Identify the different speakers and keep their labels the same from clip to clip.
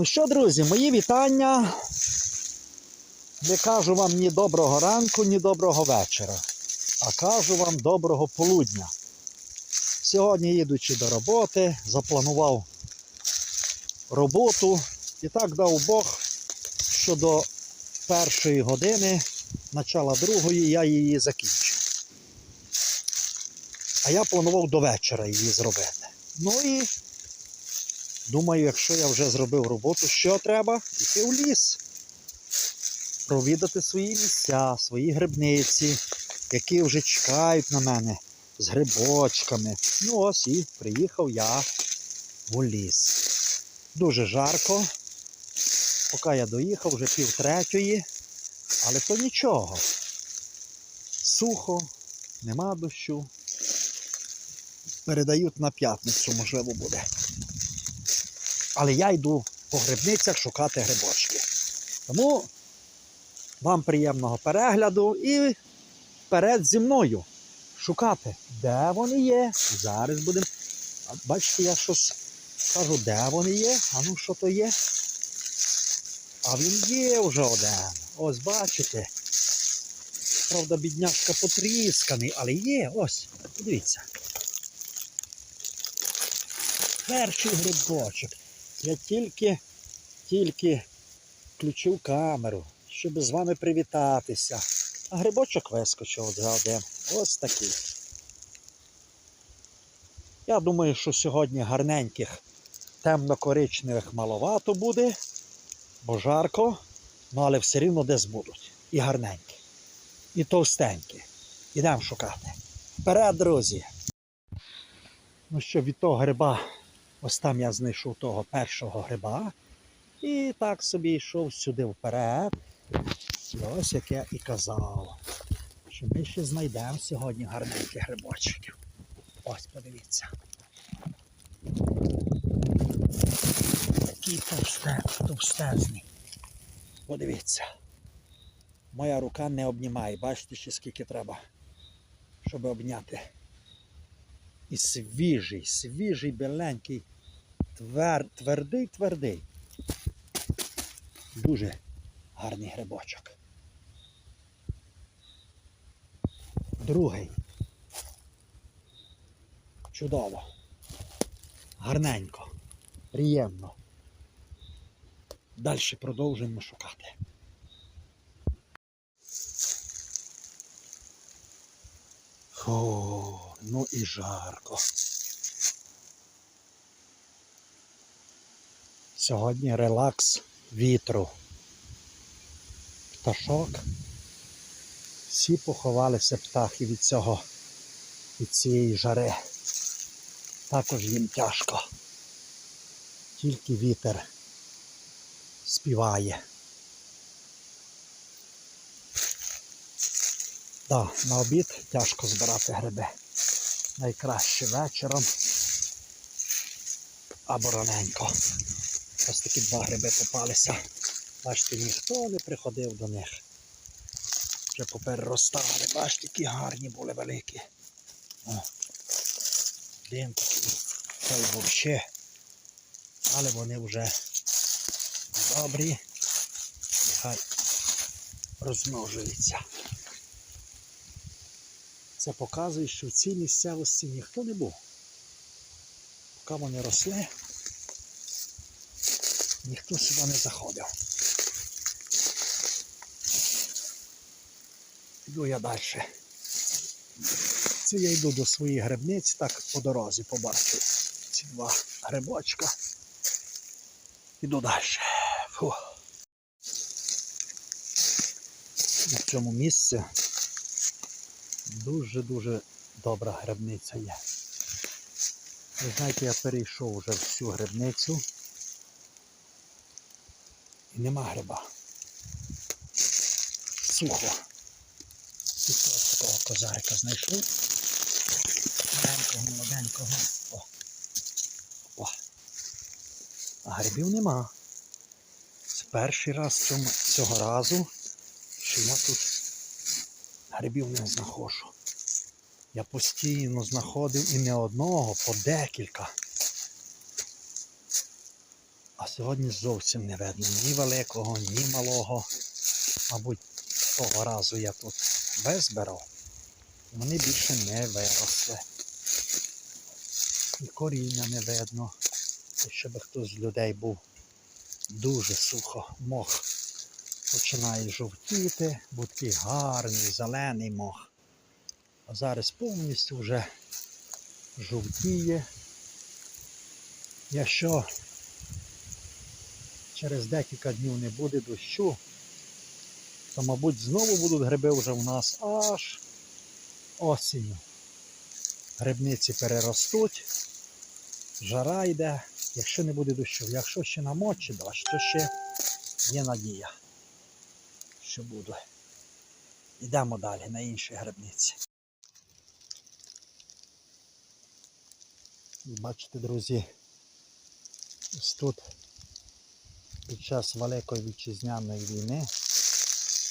Speaker 1: Ну що, друзі, мої вітання. Не кажу вам ні доброго ранку, ні доброго вечора, а кажу вам доброго полудня. Сьогодні, їдучи до роботи, запланував роботу і так дав Бог, що до першої години, начала другої, я її закінчу. А я планував до вечора її зробити. Ну і думаю, якщо я вже зробив роботу, що треба? Йти в ліс. Провідати свої місця, свої грибниці, які вже чекають на мене з грибочками. Ну ось і приїхав я в ліс. Дуже жарко. Поки я доїхав, вже пів третьої, але то нічого. Сухо, нема дощу. Передають на п'ятницю, можливо, буде. Але я йду по грибницях шукати грибочки. Тому вам приємного перегляду і вперед зі мною шукати, де вони є. Зараз будемо. Бачите, я щось кажу, де вони є, а ну що то є. А він є вже один. Ось бачите. Правда, бідняшка потрісканий, але є, ось, подивіться. Перший грибочок. Я тільки, тільки включив камеру, щоб з вами привітатися. А грибочок вискочив за один. Ось такий. Я думаю, що сьогодні гарненьких темно-коричневих маловато буде, бо жарко, ну але все рівно десь будуть. І гарненькі, і товстенькі. Ідемо шукати. Вперед, друзі! Ну що, від того гриба, ось там я знайшов того першого гриба. І так собі йшов сюди вперед. І ось як я і казав, що ми ще знайдемо сьогодні гарненьких грибочків. Ось подивіться. Такий товсте, товстезний. Подивіться. Моя рука не обнімає. Бачите, ще скільки треба, щоб обняти. І свіжий, свіжий, біленький, твер, твердий, твердий. Дуже гарний грибочок. Другий. Чудово. Гарненько. Приємно. Далі продовжуємо шукати. Фу, ну і жарко. Сьогодні релакс вітру. Пташок. Всі поховалися птахи від цього, від цієї жари. Також їм тяжко. Тільки вітер співає. Так, на обід тяжко збирати гриби. Найкраще вечором або раненько. Ось такі два гриби попалися. Бачите, ніхто не приходив до них. Вже попереростали. Бачите, які гарні були великі. О. Один такий, той. Але вони вже добрі. Нехай розмножуються. Це показує, що в цій місцевості ніхто не був. Поки вони росли, ніхто сюди не заходив. Йду я далі. Це я йду до своїх грибниць, так по дорозі побачу ці два грибочка. Іду далі. Фу. На цьому місці дуже-дуже добра грибниця є. Ви знаєте, я перейшов вже всю грибницю нема гриба. Сухо. Тільки ось такого козарика знайшов. Маленького, молоденького. О. О. А грибів нема. Це перший раз цього разу, що я тут грибів не знаходжу. Я постійно знаходив і не одного, по декілька. Сьогодні зовсім не видно ні великого, ні малого. Мабуть, того разу я тут визбирав, вони більше не виросли. І коріння не видно. Якщо би хтось з людей був дуже сухо, мох починає жовтіти, такий гарний, зелений мох. А зараз повністю вже жовтіє. Якщо через декілька днів не буде дощу, то, мабуть, знову будуть гриби вже у нас аж осінню. Грибниці переростуть, жара йде, якщо не буде дощу. Якщо ще намочить то ще є надія, що буде. Йдемо далі на інші грибниці. Бачите, друзі, ось тут під час Великої вітчизняної війни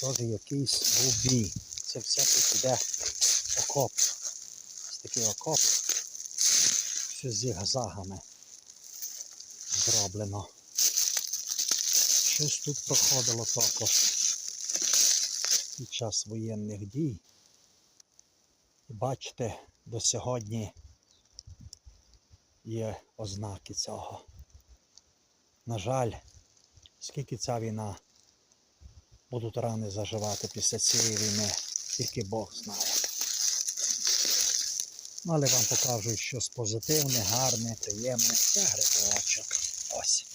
Speaker 1: теж якийсь був бій. Це все тут іде окоп. Ось такий окоп. Все з зігзагами зроблено. Щось тут проходило також під час воєнних дій. Бачите, до сьогодні є ознаки цього. На жаль, скільки ця війна будуть рани заживати після цієї війни, тільки Бог знає. Ну, Але вам покажу щось позитивне, гарне, приємне. Це грибочок. Ось.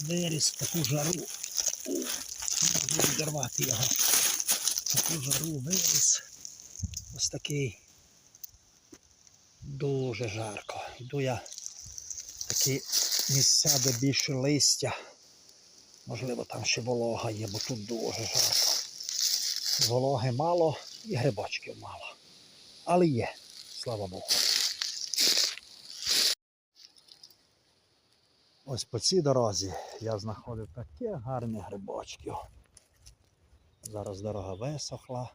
Speaker 1: Виріс таку жару. У, Можу відірвати його. Таку жару виріс. Ось такий дуже жарко. Йду я в такі місця, де більше листя. Можливо, там ще волога є, бо тут дуже жарко. Вологи мало і грибочків мало. Але є, слава Богу. Ось по цій дорозі я знаходив таке гарне грибочків. Зараз дорога висохла.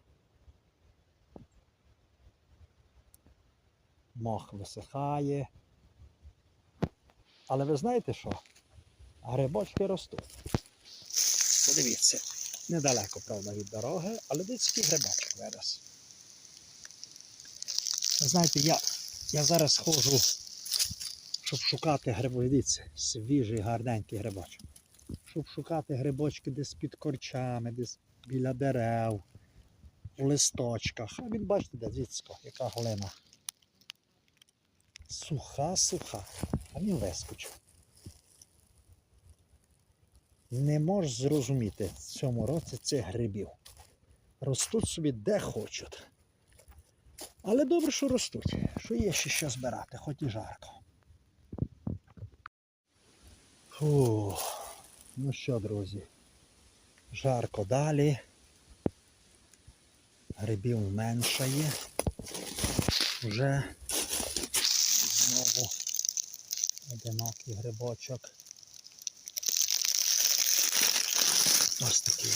Speaker 1: Мох висихає. Але ви знаєте що? Грибочки ростуть. Подивіться, недалеко, правда, від дороги, але десь грибочок вирос. Ви знаєте, я, я зараз ходжу, щоб шукати гриби. Дивіться, свіжий, гарненький грибочок. Щоб шукати грибочки десь під корчами, десь біля дерев, в листочках. А він бачите, де дивіться, яка глина. Суха, суха. А він вискочив. Не можеш зрозуміти в цьому році цих грибів. Ростуть собі де хочуть. Але добре, що ростуть, що є ще що збирати, хоч і жарко. Фу. Ну що, друзі, жарко далі. Грибів меншає. Вже одинокий грибочок. Ось такий.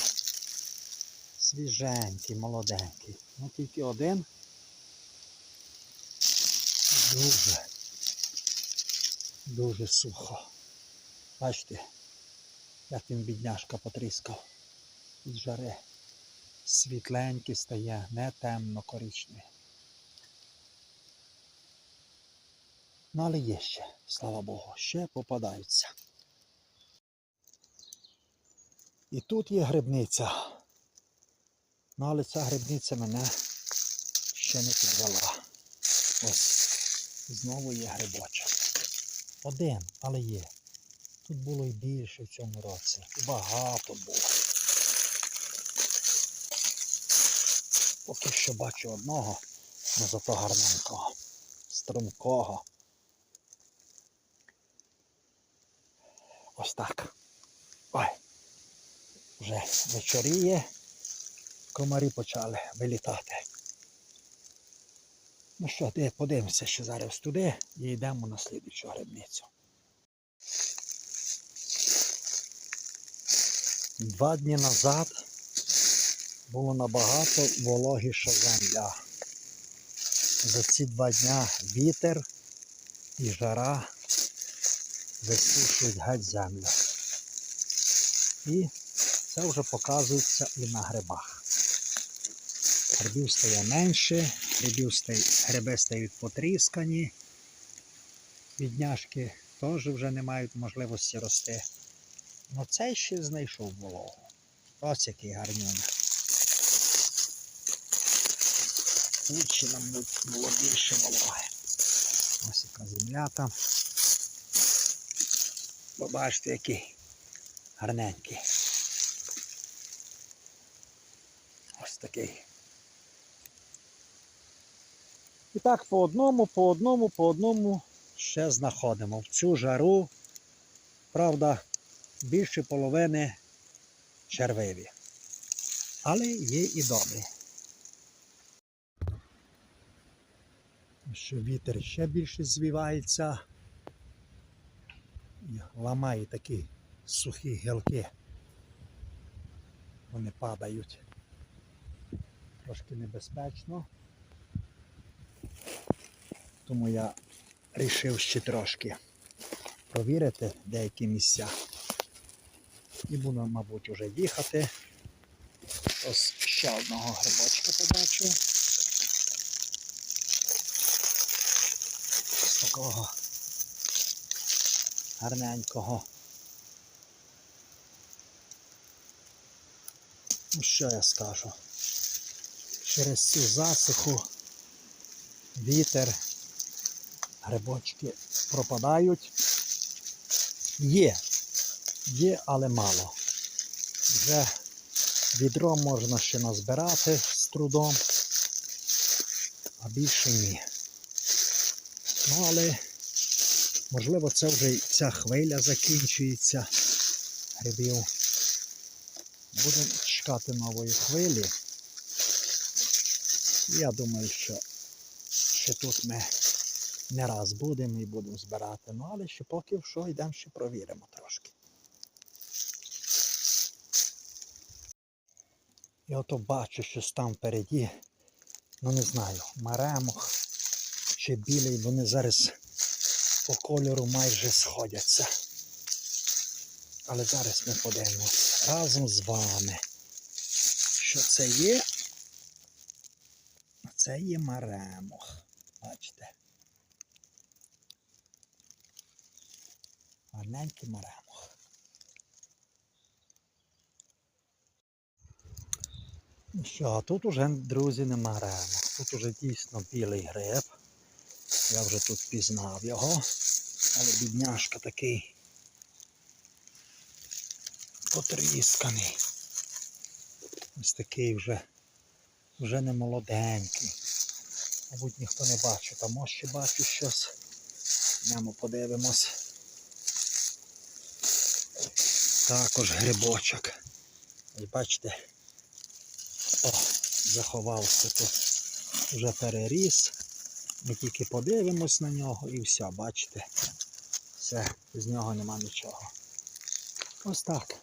Speaker 1: Свіженький, молоденький. Ну тільки один. Дуже, дуже сухо. Бачите, як він бідняшка потріскав від жари. Світленький стає, не темно коричневий. Ну, але є ще, слава Богу, ще попадаються. І тут є грибниця. Ну, але ця грибниця мене ще не підвела. Ось, знову є грибочок. Один, але є. Тут було і більше в цьому році. Багато було. Поки що бачу одного, але зато гарненького, стрункого. Ось так. Ой. Вже вечоріє, комарі почали вилітати. Ну що, де подивимося ще зараз туди і йдемо на слідчу грибницю. Два дні назад було набагато вологіша земля. за ці два дня вітер і жара висушують геть землю. І це вже показується і на грибах. Грибів стає менше, грибів стає, гриби стають потріскані. Відняшки теж вже не мають можливості рости. Ну цей ще знайшов вологу. Ось який гарнюня. Лучше нам було більше вологи. Ось яка земля там. Побачите, який гарненький. Ось такий. І так по одному, по одному, по одному ще знаходимо. В цю жару, правда, більше половини червиві. Але є і добрі. Що вітер ще більше звівається ламає такі сухі гілки. Вони падають. Трошки небезпечно. Тому я вирішив ще трошки провірити деякі місця. І буду, мабуть, вже їхати. Ось ще одного грибочка побачу. Ось такого гарненького. Ну, що я скажу? Через цю засуху вітер, грибочки пропадають. Є, є, але мало. Вже відро можна ще назбирати з трудом, а більше ні. Ну, але можливо це вже ця хвиля закінчується грибів. Будемо чекати нової хвилі. Я думаю, що ще тут ми не раз будемо і будемо збирати. Ну, але ще поки що йдемо ще провіримо трошки. І ото бачу, щось там впереді, ну не знаю, маремох чи білий, вони зараз по кольору майже сходяться. Але зараз ми подивимося разом з вами, що це є. Це є маремох. Бачите? Гарненький маремох. Ну що, тут уже, друзі, не маремох. Тут уже дійсно білий гриб. Я вже тут пізнав його. Але бідняшка такий потрісканий. Ось такий вже, вже не молоденький. Мабуть, ніхто не бачить. Там ось ще бачу щось. Йдемо подивимось. Також грибочок. Ось бачите. О, заховався тут. Вже переріс. Ми тільки подивимось на нього і все, бачите. Все, з нього нема нічого. Ось так.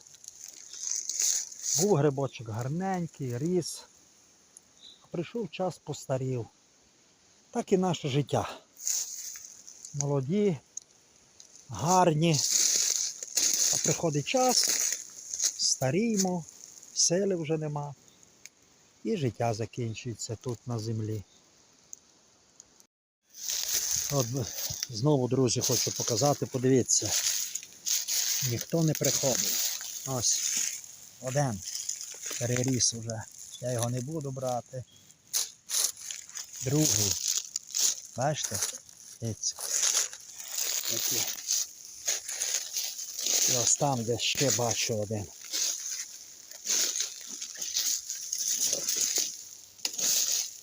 Speaker 1: Був грибочок гарненький, ріс. Прийшов час постарів. Так і наше життя. Молоді, гарні. А приходить час, старіємо, сили вже нема. І життя закінчується тут на землі. От знову, друзі, хочу показати, подивіться. Ніхто не приходить. Ось один переріс уже. Я його не буду брати. Другий. Бачите? Такі. І ось там, де ще бачу один.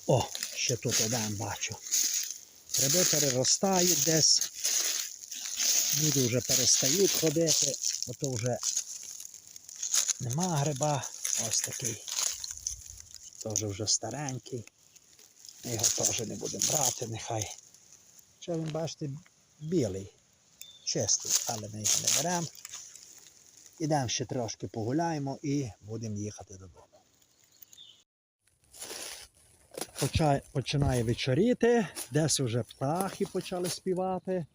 Speaker 1: О, ще тут один бачу. Гриби переростають десь. Люди вже перестають ходити, бо то вже нема гриба. Ось такий. Теж вже старенький. Ми його теж не будемо брати, нехай. Що він, бачите, білий, чистий, але ми його не беремо. Ідемо ще трошки погуляємо і будемо їхати додому. Починає вечоріти, десь вже птахи почали співати.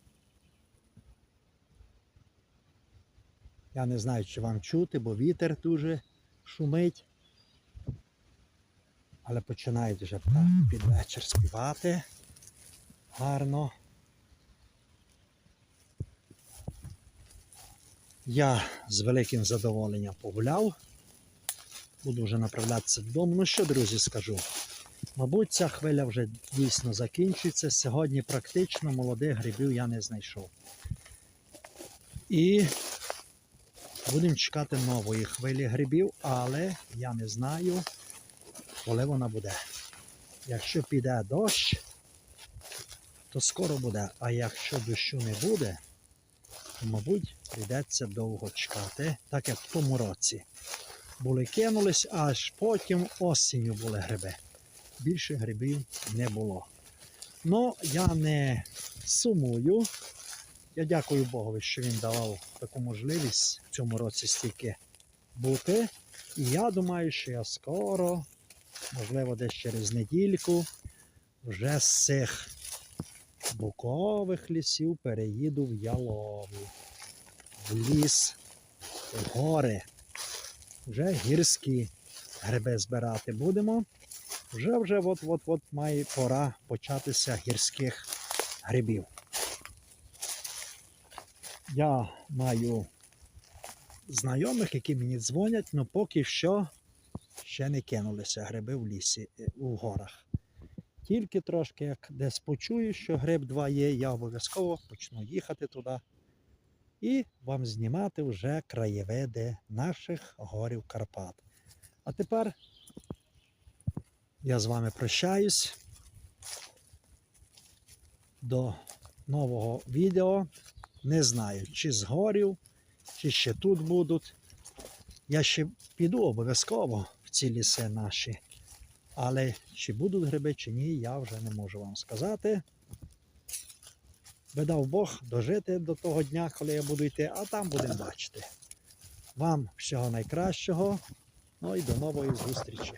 Speaker 1: Я не знаю, чи вам чути, бо вітер дуже шумить. Але починають вже птахи під вечір співати. Гарно. Я з великим задоволенням погуляв. Буду вже направлятися додому. Ну що, друзі, скажу? Мабуть, ця хвиля вже дійсно закінчується. Сьогодні практично молодих грибів я не знайшов. І будемо чекати нової хвилі грибів, але я не знаю, коли вона буде. Якщо піде дощ, то скоро буде. А якщо дощу не буде, то, мабуть, прийдеться довго чекати, так як в тому році. Були кинулись, аж потім осінню були гриби. Більше грибів не було. Ну, я не сумую. Я дякую Богові, що він давав таку можливість в цьому році стільки бути. І я думаю, що я скоро, можливо, десь через недільку, вже з цих букових лісів переїду в Ялову, в ліс, в гори. Вже гірські гриби збирати будемо. Вже вже от-от-от має пора початися гірських грибів. Я маю знайомих, які мені дзвонять, але поки що ще не кинулися гриби в лісі, е, у горах. Тільки трошки як десь почую, що гриб 2 є, я обов'язково почну їхати туди і вам знімати вже краєвиди наших горів Карпат. А тепер я з вами прощаюсь. До нового відео. Не знаю, чи з горів, чи ще тут будуть. Я ще піду обов'язково в ці ліси наші. Але чи будуть гриби, чи ні, я вже не можу вам сказати. Видав Бог дожити до того дня, коли я буду йти, а там будемо бачити. Вам всього найкращого. Ну і до нової зустрічі.